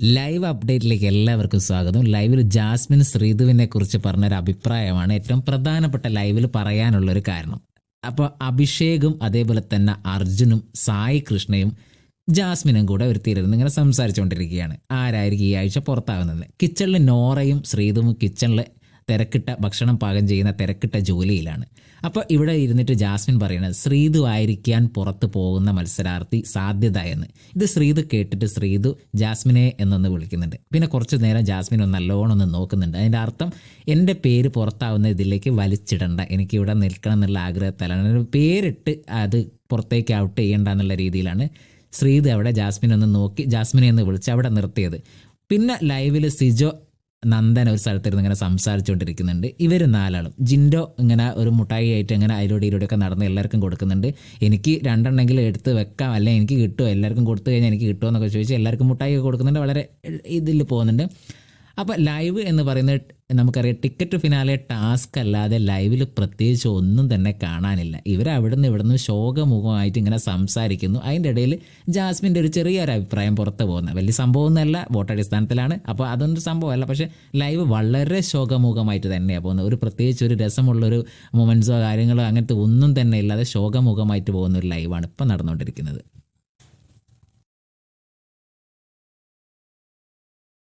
Live അപ്ഡേറ്റിലേക്ക് എല്ലാവർക്കും സ്വാഗതം. ലൈവിൽ ജാസ്മിൻ ശ്രീധുവിനെ കുറിച്ച് പറഞ്ഞൊരു അഭിപ്രായമാണ് ഏറ്റവും പ്രധാനപ്പെട്ട ലൈവിൽ പറയാനുള്ളൊരു കാരണം. അപ്പോൾ അഭിഷേകും അതേപോലെ തന്നെ അർജുനും സായി കൃഷ്ണയും ജാസ്മിനും കൂടെ ഒരു തീരുന്ന് ഇങ്ങനെ സംസാരിച്ചുകൊണ്ടിരിക്കുകയാണ് ആരായിരിക്കും ഈ ആഴ്ച പുറത്താകുന്നത്? കിച്ചണിൽ നോറയും ശ്രീധുവും കിച്ചണിൽ തിരക്കിട്ട ഭക്ഷണം പാകം ചെയ്യുന്ന തിരക്കിട്ട ജോലിയിലാണ്. അപ്പോൾ ഇവിടെ ഇരുന്നിട്ട് ജാസ്മിൻ പറയുന്നത് ശ്രീതു ആയിരിക്കാൻ പുറത്ത് പോകുന്ന മത്സരാർത്ഥി സാധ്യത എന്ന്. ഇത് ശ്രീതു കേട്ടിട്ട് ശ്രീതു ജാസ്മിനെ എന്നൊന്ന് വിളിക്കുന്നുണ്ട്. പിന്നെ കുറച്ച് നേരം ജാസ്മിൻ ഒന്ന് നല്ലോണം ഒന്ന് നോക്കുന്നുണ്ട്. അതിന്റെ അർത്ഥം എന്റെ പേര് പുറത്താവുന്ന ഇതിലേക്ക് വലിച്ചിടണ്ട. എനിക്ക് ഇവിടെ നിൽക്കണം എന്നുള്ള ആഗ്രഹത്തിലാണ്. പേരിട്ട് അത് പുറത്തേക്ക് ഔട്ട് ചെയ്യണ്ട എന്നുള്ള രീതിയിലാണ് ശ്രീതു അവിടെ ജാസ്മിനെ ഒന്ന് നോക്കി ജാസ്മിനെ ഒന്ന് വിളിച്ച് അവിടെ നിർത്തിയത്. പിന്നെ ലൈവിൽ സിജോ നന്ദൻ ഒരു സ്ഥലത്തിരുന്ന് ഇങ്ങനെ സംസാരിച്ചുകൊണ്ടിരിക്കുന്നുണ്ട്. ഇവർ നാലാളും. ജിൻഡോ ഇങ്ങനെ ഒരു മുട്ടായി ആയിട്ട് ഇങ്ങനെ അതിലൂടെ ഇതിലൂടെയൊക്കെ നടന്ന് എല്ലാവർക്കും കൊടുക്കുന്നുണ്ട്. എനിക്ക് രണ്ടെണ്ണെങ്കിലും എടുത്ത് വെക്കാം. അല്ലെങ്കിൽ എനിക്ക് കിട്ടുമോ? എല്ലാവർക്കും കൊടുത്തു കഴിഞ്ഞാൽ എനിക്ക് കിട്ടുമോ എന്നൊക്കെ ചോദിച്ച് എല്ലാവർക്കും മുട്ടായി കൊടുക്കുന്നുണ്ട്. വളരെ ഇതിൽ പോകുന്നുണ്ട്. അപ്പോൾ ലൈവ് എന്ന് പറയുന്നത് നമുക്കറിയാം ടിക്കറ്റ് ഫിനാലെ ടാസ്ക് അല്ലാതെ ലൈവിൽ പ്രത്യേകിച്ച് ഒന്നും തന്നെ കാണാനില്ല. ഇവർ അവിടുന്ന് ഇവിടുന്ന് ശോകമുഖമായിട്ട് ഇങ്ങനെ സംസാരിക്കുന്നു. അതിന്റെ ഇടയിൽ ജാസ്മിന്റെ ഒരു ചെറിയൊരു അഭിപ്രായം പുറത്ത് പോകുന്നത് വലിയ സംഭവമൊന്നുമല്ല വോട്ടടിസ്ഥാനത്തിലാണ് അപ്പോൾ അതൊന്നും സംഭവമല്ല. പക്ഷേ ലൈവ് വളരെ ശോകമുഖമായിട്ട് തന്നെയാണ് പോകുന്നത്. ഒരു പ്രത്യേകിച്ച് ഒരു രസമുള്ളൊരു മൊമെൻസോ കാര്യങ്ങളോ അങ്ങനത്തെ ഒന്നും തന്നെ ഇല്ലാതെ ശോകമുഖമായിട്ട് പോകുന്ന ഒരു ലൈവാണ് ഇപ്പം നടന്നുകൊണ്ടിരിക്കുന്നത്.